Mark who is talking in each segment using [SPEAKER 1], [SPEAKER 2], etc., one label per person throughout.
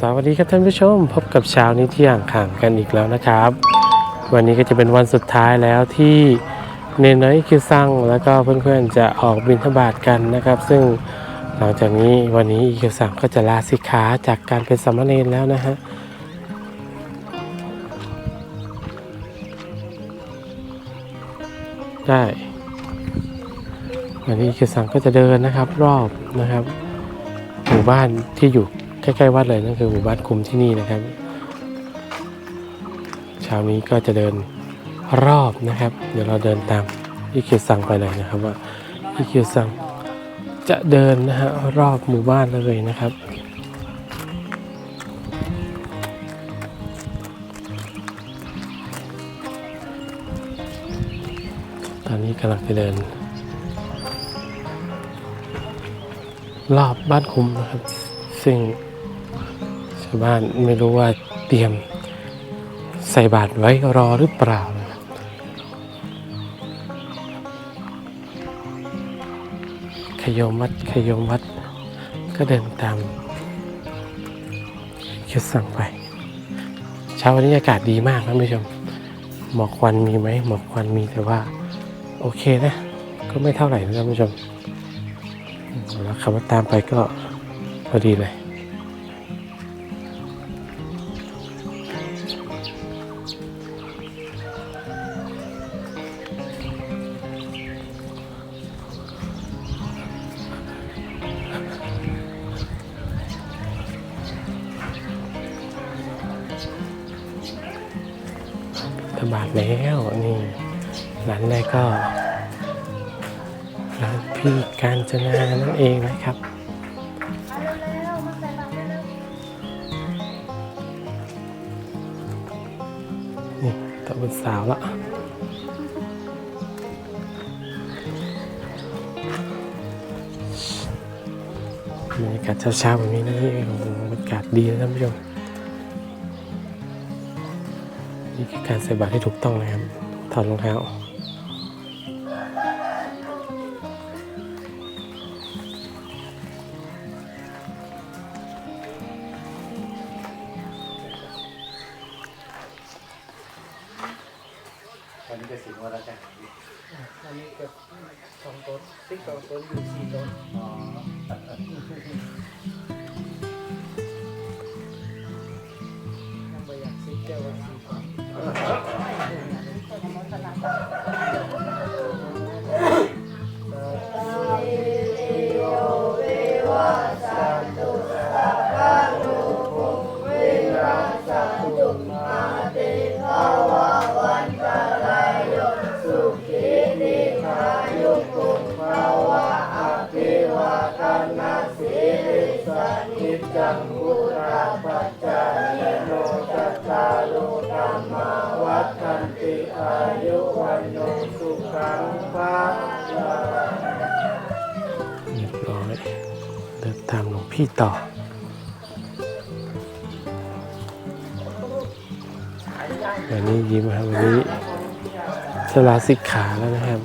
[SPEAKER 1] สวัสดีครับท่านผู้ชม พบกับเช้านี้ที่อ่างข่างกันอีกแล้วนะครับ วันนี้ก็จะเป็นวันสุดท้ายแล้วที่เนนน้อยคิวซังแล้วก็เพื่อนๆจะออกบินทบาทกันนะครับ ซึ่งหลังจากนี้วันนี้อีคิวซังก็จะลาสิกขาจากการเป็นสามเณรแล้วนะฮะได้วันนี้คิวซังก็จะเดินนะครับรอบนะครับหมู่บ้านที่อยู่ ใกล้ๆวัดเลยนั่นคือหมู่บ้านคุมที่นี่นะครับเช้านี้ก็จะเดินรอบนะครับ เดี๋ยวเราเดินตามอีคิวซังไปเลยนะครับว่าอีคิวซังจะเดินนะฮะรอบหมู่บ้านเลยนะครับตอนนี้กำลังจะเดิน รอบบ้านคุ้มนะครับ ซึ่ง บ้านไม่รู้ว่าเตรียมใส่บาตรไว้รอหรือเปล่านะครับขยมวัดขยมวัด ก็เดินตามคิดสั่งไป เช้าวันนี้อากาศดีมากท่านผู้ชม หมอกควันมีไหมหมอกควันมีแต่ว่า โอเคนะ ก็ไม่เท่าไหร่นะท่านผู้ชมแล้วคำว่าตามไปก็พอดีเลย จนานั่นเองนะครับนี่ตะวันสาวละบรรยากาศเช้าๆแบบนี้นะนี่โอ้โหบรรยากาศดีนะท่านผู้ชมนี่คือการใส่บาตรที่ถูกต้องนะครับถอดรองเท้า
[SPEAKER 2] จั พี่ต่อ วันนี้
[SPEAKER 1] ยิ้มครับวันนี้สลาสิกขาแล้วนะครับ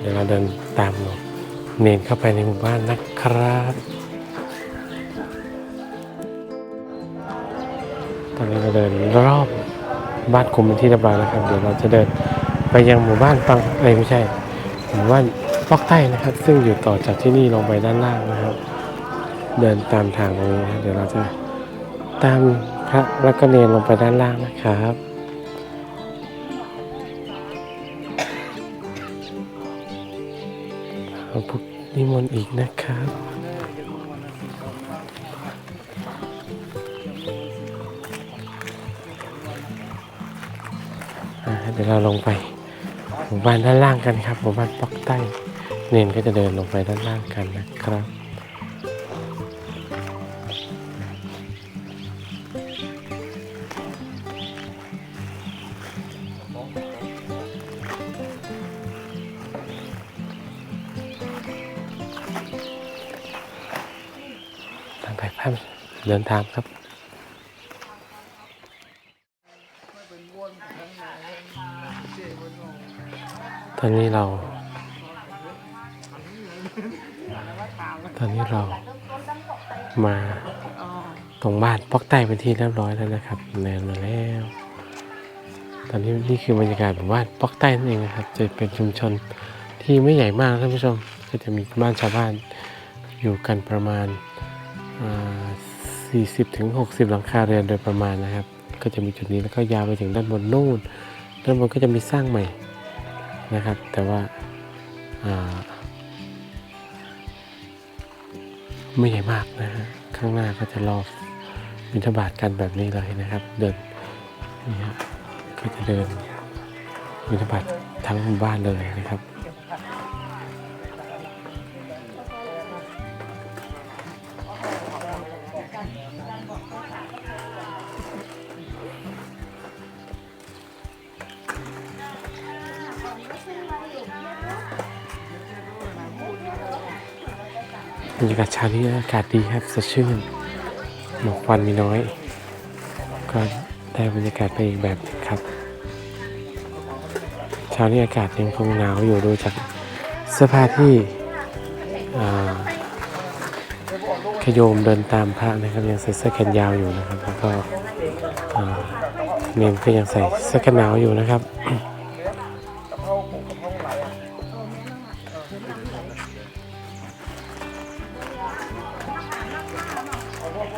[SPEAKER 2] เดี๋
[SPEAKER 1] ยวเราเดินตามหลวงเนนเข้าไปในหมู่บ้านนะครับตอนนี้เราเดินรอบ บ้านคุมเป็นที่เรียบร้อยแล้วครับ เดี๋ยวเราจะเดินไปยังหมู่บ้านปังเอ้ไม่ใช่ หมู่บ้านปอกใต้นะครับ ซึ่งอยู่ต่อจากที่นี่ลงไปด้านล่างนะครับ เดินตามทางตรงนี้นะครับเดี๋ยวเราจะตามพระแล้วก็เนนลงไปด้านล่างนะครับขอพุทธนิมนต์อีกนะครับ เดี๋ยวเราลงไปหมู่บ้านด้านล่างกันครับหมู่บ้านปอกใต้เนนก็จะเดินลงไปด้านล่างกันนะครับทางไปพันเดินทางครับ อนนี้เรา ตอนนี้เรามาตรงบ้านปอกใต้เป็นที่เรียบร้อยแล้วนะครับเนินมาแล้ว ตอนนี้นี่คือบรรยากาศของบ้านปอกใต้นั่นเองนะครับ จะเป็นชุมชนที่ไม่ใหญ่มากท่านผู้ชม ก็จะมีบ้านชาวบ้านอยู่กันประมาณอ่า40ถึง60 หลังคาเรือนโดยประมาณนะครับ ก็จะมีจุดนี้แล้วก็ยาวไปถึงด้านบนนู่นด้านบนก็จะมีสร้างใหม่ นะครับ แต่ว่าาไม่ใหญ่มากนะฮะข้างหน้าก็จะรอบิณฑบาตกันแบบนี้เลยนะครับ เดินนี่ฮะก็จะเดินบิณฑบาตทั้งหมู่บ้านเลยนะครับ รรยากาศเช้านี้อากาศดีครับสดชื่นหมอกควันมีน้อย ก็ได้บรรยากาศไปอีกแบบนึงครับ เช้านี้อากาศยังคงหนาวอยู่ดูจากเสื้อผ้าที่ขโยมเดินตามพระนะครับยังใส่เสื้อแขนยาวอยู่นะครับแล้วก็เนมก็ยังใส่เสื้อกันหนาวอยู่นะครับ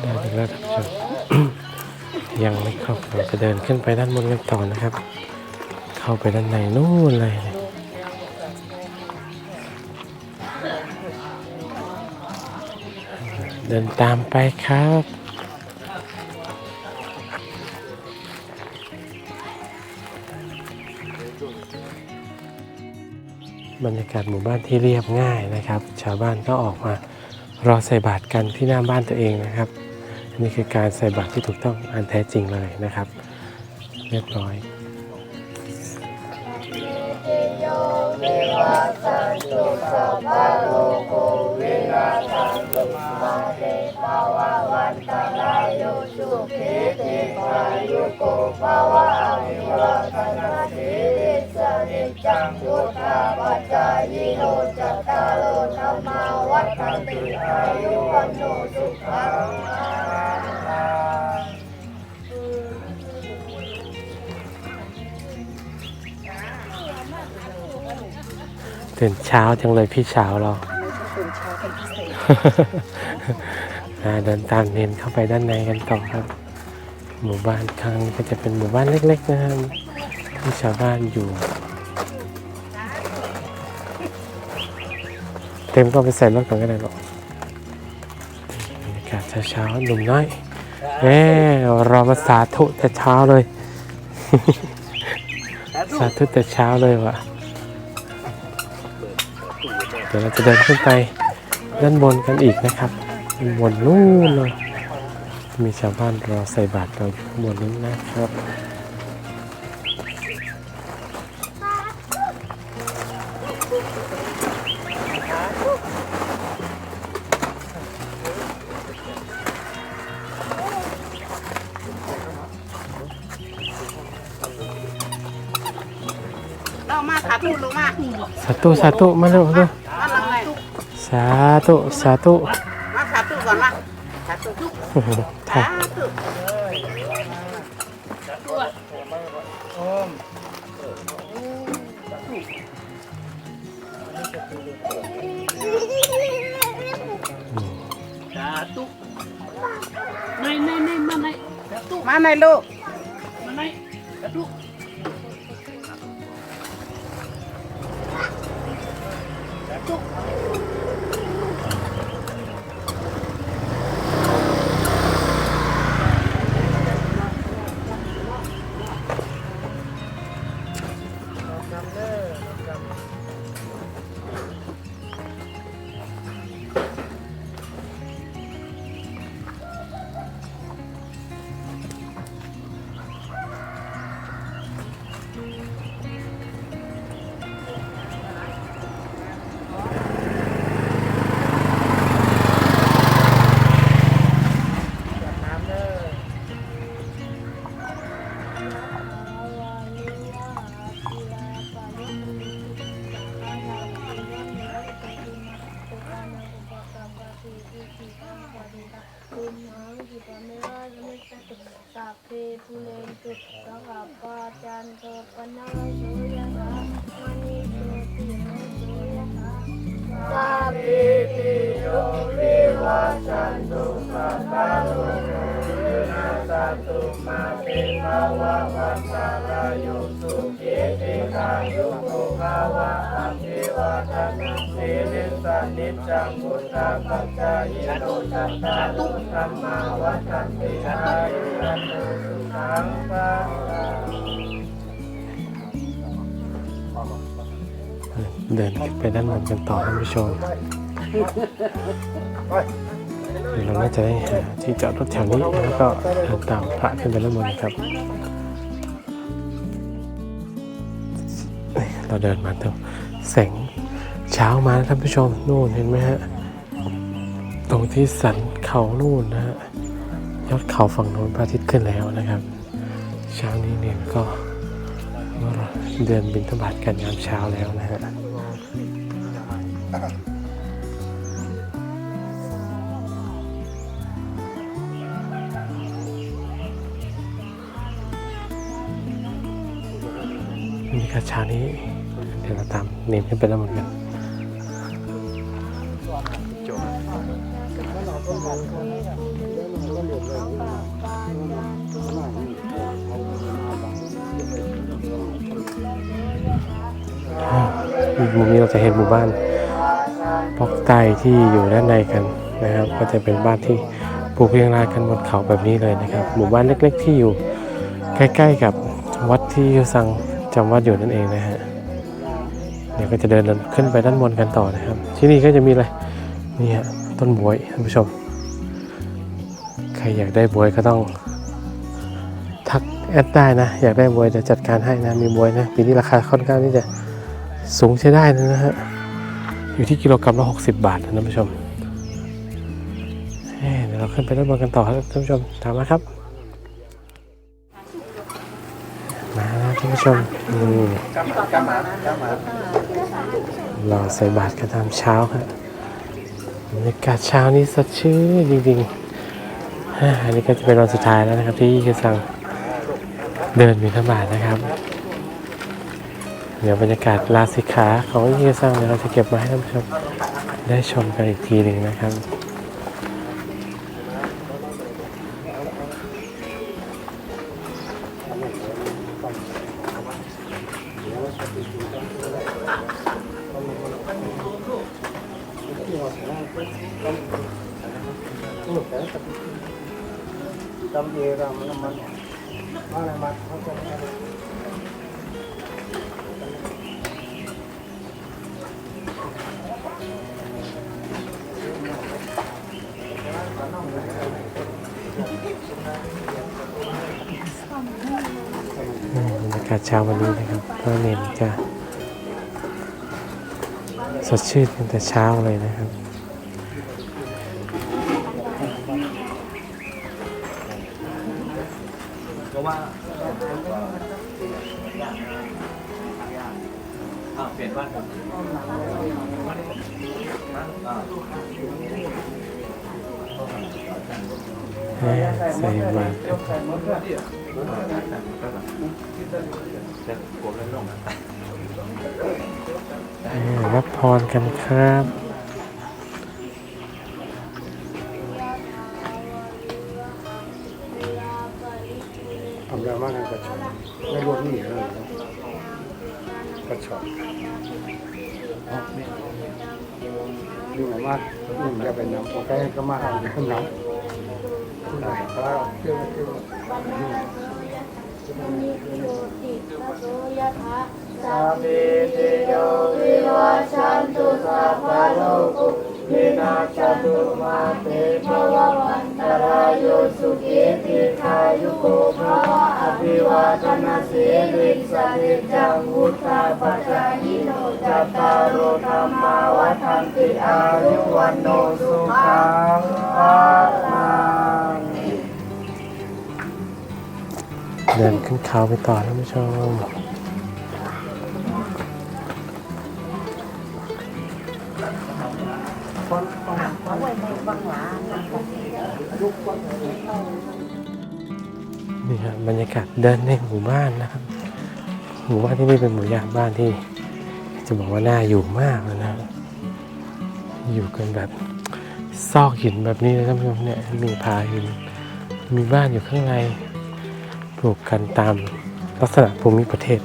[SPEAKER 1] ได้ถึงแล้วท่านผู้ชมยังไม่ครบเราจะเดินขึ้นไปด้านบนกันต่อนะครับ เข้าไปด้านในนู่นเลยเดินตามไปครับบรรยากาศหมู่บ้านที่เรียบง่ายนะครับ ชาวบ้านก็ออกมารอใส่บาตรกันที่หน้าบ้านตัวเองนะครับ นนี้คือการใส่บาตรที่ถูกต้องอันแท้จริงเลยนะครับ เรียบร้อย
[SPEAKER 3] จังพุทธาปัจจายโนจัตตารโลธรรมาวัฏันติอายุวันโนสุขัง
[SPEAKER 1] ตื่นเช้าจังเลยพี่สาวเราอ่าเดินตามเนนเข้าไปด้านในกันต่อครับ หมู่บ้านข้างนี้ก็จะเป็นหมู่บ้านเล็ก ๆ นะครับที่ชาวบ้านอยู่ เต็มก็ไปใส่รถก่อนก็ได้หรอกบรรยากาศเช้าๆหนุ่มน้อยแหมรอมาสาธุแต่เช้าเลย สาธุแต่เช้าเลยว่ะ เดี๋ยวเราจะเดินขึ้นไปด้านบนกันอีกนะครับด้านบนนู่นเลยมีชาวบ้านรอใส่บาตรเราอยู่ข้างบนนี้นะครับ
[SPEAKER 4] เรามาสาธุลงมา
[SPEAKER 1] สาธุสาธุมาเร็วเร็ว
[SPEAKER 4] มาลังไหน
[SPEAKER 1] สสาธุสาธุ
[SPEAKER 5] มาสาธุก่อนมาสาธุทุก
[SPEAKER 1] ท่า
[SPEAKER 5] สาธุ
[SPEAKER 2] โอม
[SPEAKER 6] สาธุในในในมาในสาธุ
[SPEAKER 5] มาในลูก
[SPEAKER 6] มาในสาธุ
[SPEAKER 2] น
[SPEAKER 7] ตตารุธรรมาวัฏันติอายุวันโนสุขังภาลัง
[SPEAKER 1] เดินไปด้านบนกันต่อท่านผู้ชมเดี๋ยวเราน่าจะได้หาที่จอดรถแถวนี้แล้วก็เดินตามพระขึ้นไปด้านบนครับ เราเดินมาตรงแสงเช้ามาแล้วท่านผู้ชมนู่นเห็นไหมฮะ ตรงที่สันเขานู่นนะฮะยอดเขาฝั่งโน้นพระอาทิตย์ขึ้นแล้วนะครับเช้านี้เนี่ยก็เดินบินทบาทกันยามเช้าแล้วนะฮะนี่ครับเช้านี้ เดี๋ยวเราตามเนมขึ้นไปแล้วเหมือนกัน มุมนี้เราจะเห็นหมู่บ้านปอกใต้ที่อยู่ด้านในกันนะครับ ก็จะเป็นบ้านที่ปลูกเรียงรายกันบนเขาแบบนี้เลยนะครับ หมู่บ้านเล็ก ๆ ที่อยู่ใกล้ ๆ กับวัดที่ยูซังจำวัดอยู่นั่นเองนะฮะเดี๋ยวก็จะเดินขึ้นไปด้านบนกันต่อนะครับ ที่นี่ก็จะมีอะไรนี่ฮะต้นบวยท่านผู้ชม ใครอยากได้บวยก็ต้องทักแอดได้นะ อยากได้บวยจะจัดการให้นะมีบวยนะปีนี้ราคาค่อนข้างที่จะ สูงใช้ได้นะฮะ อยู่ที่กิโลกรัมละ60บาทนะท่านผู้ชมเดี๋ยวเราขึ้นไปด้านบนกันต่อครับท่านผู้ชมตามมาครับ มาแล้วท่านผู้ชมนี่รอใส่บาตรกันตามเช้าครับบรรยากาศเช้านี้สดชื่นจริงๆอันนี้ก็จะเป็นวันสุดท้ายแล้วนะครับที่กำลังเดินบิณฑบาตนะครับ เดี๋ยวบรรยากาศลาสิขาของยี่สร้างเดี๋ยวเราจะเก็บมาให้ท่านผู้ชมได้ชมกันอีกทีหนึ่งนะครับ
[SPEAKER 2] จำเยรำน้ำมันอะไรมา เช้า
[SPEAKER 1] วันนี้นะครับก็เน้นจะสดชื่นตั้งแต่เช้าเลยนะครับ
[SPEAKER 6] เพราะว่าเปลี่ยนบ้านอ่า
[SPEAKER 1] ให้รับพรกันครับ
[SPEAKER 2] ทำได้มากนกระชอนไม่รวมนี่เลยกระชอนนี่หมายว่านี่จะเป็นน้ำโอเคก็มาเอาน้ำ น้ำผู้ใดก็เชื่อเชื่อ
[SPEAKER 4] สามีติโยวิวัชชันตุสัพพะโลกุวินาศตุมาเตภวะวันตรายโยสุขีติขายุโกภวะอภิวาทนาสีริสนิจังวุฒาปัจจายิโนจัตตารโธรรมาวัฏันติอายุวันโนสุขังภา
[SPEAKER 1] เดินขึ้นเขาไปต่อท่านผู้ชมนี่ครับบรรยากาศเดินในหมู่บ้านนะครับ หมู่บ้านที่นี่เป็นหมู่ยาบ้านที่ จะบอกว่าน่าอยู่มากเลยนะอยู่กันแบบซอกหินแบบนี้เลยท่านผู้ชมเนี่ยมีผาหินมีบ้านอยู่ข้างใน ปลูกกันตามลักษณะภูมิประเทศ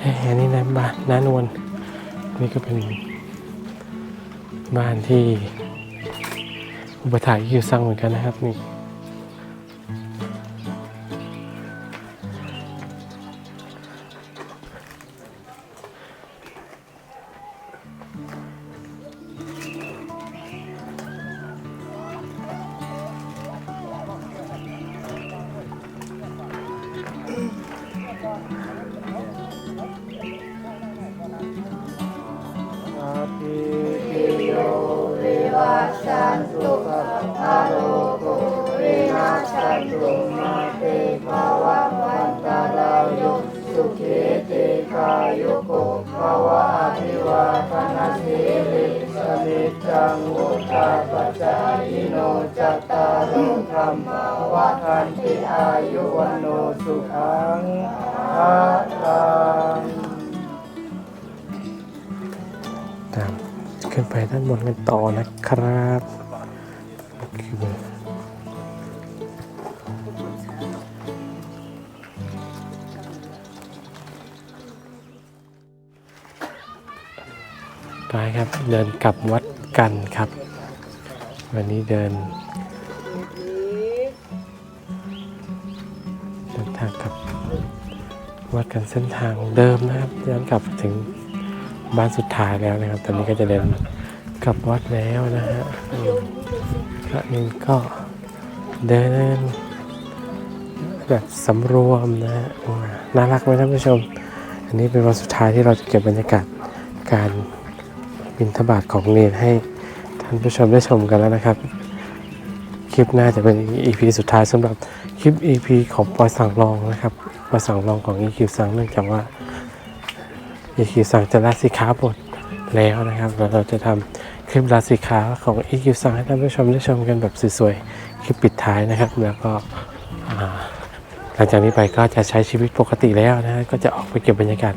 [SPEAKER 1] เฮ้ยอันนี้นะบ้านน้านวลนี่ก็เป็นบ้านที่อุปถัมภ์อยู่สร้างเหมือนกันนะครับนี่า
[SPEAKER 2] ยุวันโนสุขังอา
[SPEAKER 1] ตามขึ้นไปด้านบนกันต่อนะครับไปครับเดินกลับวัดกันครับ วันนี้เดิน วัดกันเส้นทางเดิมนะครับย้อนกลับถึงบ้านสุดท้ายแล้วนะครับ ตอนนี้ก็จะเดินกลับวัดแล้วนะฮะพระนึงก็เดินแบบสำรวมนะฮะน่ารักไหมท่านผู้ชม อันนี้เป็นวันสุดท้ายที่เราจะเก็บบรรยากาศการบินทบาทของเนรให้ท่านผู้ชมได้ชมกันแล้วนะครับ คลิปหน้าจะเป็น EP สุดท้ายสำหรับคลิป EP ของปอยสั่งลองนะครับ ปอยสั่งลองของ EQ สั่งเนื่องจากว่า EQ สั่งจะลาสิกขาบทแล้วนะครับแล้วเราจะทำคลิปลาสิกขาของ EQ สั่งให้ท่านผู้ชมได้ชมกันแบบสวยๆคลิปปิดท้ายนะครับ แล้วก็หลังจากนี้ไปก็จะใช้ชีวิตปกติแล้วนะฮะก็จะออกไปเก็บบรรยากาศ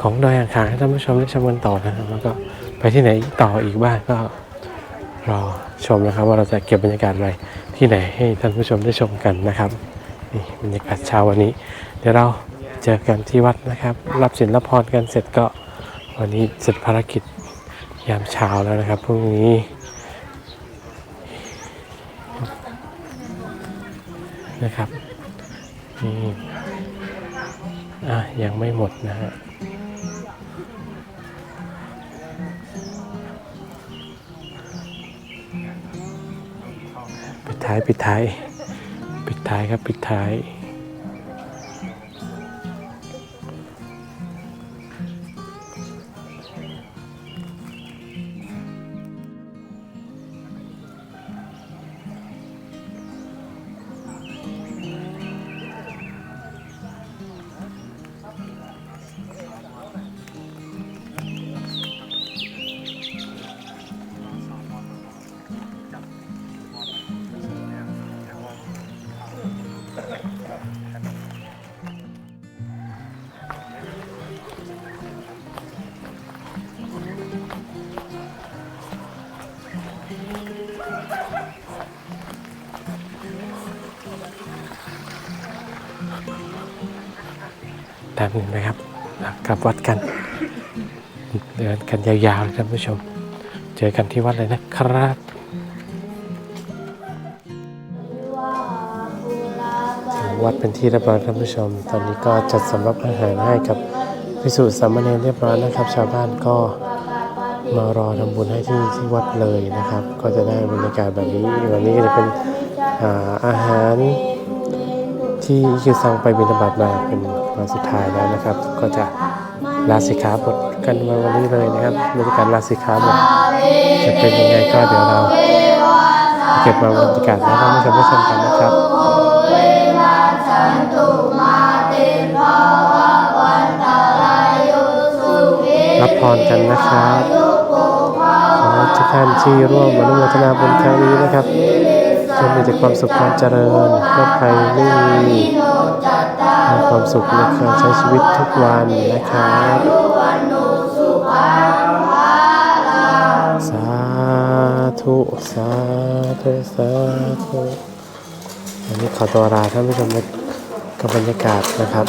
[SPEAKER 1] ของดอยอ่างขางให้ท่านผู้ชมได้ชมกันต่อนะครับแล้วก็ไปที่ไหนต่ออีกบ้างก็รอชมนะครับว่าเราจะเก็บบรรยากาศอะไรที่ไหนให้ท่านผู้ชมได้ชมกันนะครับ นี่บรรยากาศเช้าวันนี้ เดี๋ยวเราเจอกันที่วัดนะครับ รับศีลรับพรกันเสร็จก็วันนี้เสร็จภารกิจยามเช้าแล้วนะครับพรุ่งนี้นะครับนี่อะยังไม่หมดนะฮะปิดท้ายปิดท้าย ท้ายครับปิดท้าย ตามนี้นะครับกลับวัดกันเดินกันยาวๆเลยท่านผู้ชม เจอกันที่วัดเลยนะครับวัดเป็นที่เรียบร้อยท่านผู้ชม ตอนนี้ก็จัดสำรับอาหารให้กับพิสุสามเณรเรียบร้อยนะครับ ชาวบ้านก็มารอทำบุญให้ที่ที่วัดเลยนะครับ ก็จะได้บรรยากาศแบบนี้วันนี้ก็จะเป็นอาอาหารที่คิวซังไปบิณฑบาตมาเป็น วันสุดท้ายแล้วนะครับ ก็จะลาสิกขาบทกันมาวันนี้เลยนะครับบรรยากาศลาสิกขาบทจะเป็นยังไงก็เดี๋ยวเราเก็บมาบรรยากาศให้ท่านผู้ชมได้ชมกันนะครับรับพรกันนะครับขอให้ทุกท่านที่ร่วมอนุโมทนาบุญครั้งนี้นะครับจงมีแต่ความสุขความเจริญโรคภัยไม่มี ความสุขในการใช้ชีวิตทุกวันนะครับสาธุสาธุสาธุอันนี้ขอตัวลาท่านผู้ชมไปกับบรรยากาศนะครับ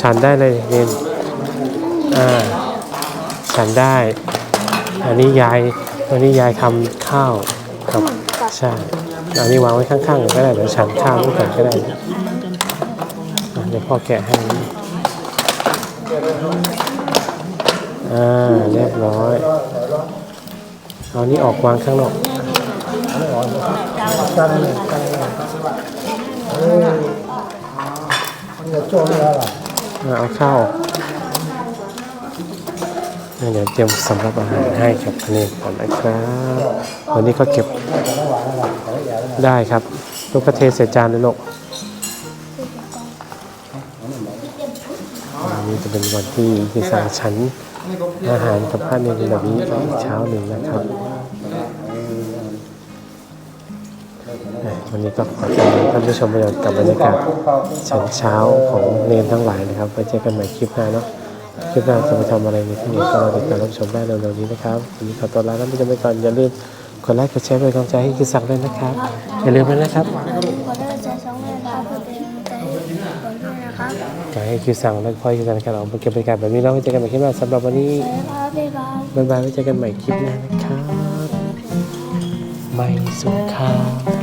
[SPEAKER 1] ฉันได้เลยเรียนอ่าฉันได้ อันนี้ยายวันนี้ยายทำข้าวกับใช่อันนี้วางไว้ข้างๆก็ได้เดี๋ยวฉันข้าวด้วยกันก็ได้ พ่อแกะให้อ่าเรียบร้อย เอานี้ออกวางข้างนอก
[SPEAKER 2] ตั้งเลยตั้งเลยเฮ้ยมันจะโจ้แล้วล่ะ
[SPEAKER 1] อ่าเอาข้าวเดี๋ยวเตรียมสำหรับอาหารให้กับพเนรก่อนนะครับ วันนี้ก็เก็บได้ครับลูกกระเทศเศษจานเลยลูก นี้จะเป็นวันที่พิสาฉันอาหารกับพระเนรแบบนี้อีกเช้าหนึ่งนะครับวันนี้ก็ขอเชิญท่านผู้ชมไปกับบรรยากาศฉันเช้าของเนนทั้งหลายนะครับไว้เจอกันใหม่คลิปหน้าเนาะคลิปหน้าจะไปทำอะไรในที่นี้ก็รอติดตามรับชมได้เร็วๆนี้นะครับวันนี้ขอตัวลาท่านผู้ชมไปก่อนอย่าลืมกดไลค์กดแชร์เป็นกำลังใจให้คือสั่งด้วยนะครับอย่าลืมนะครับ
[SPEAKER 3] นะครับ
[SPEAKER 1] ขอให้คือสั่งและพ่อคือสั่งกันออกมาเก็บบรรยากาศแบบนี้แล้วไว้เจอกันใหม่คลิปหน้าสำหรับวันนี้
[SPEAKER 3] บ๊ายบาย
[SPEAKER 1] ไว้เจอกันใหม่คลิปหน้านะครับไม่สุขค่ะ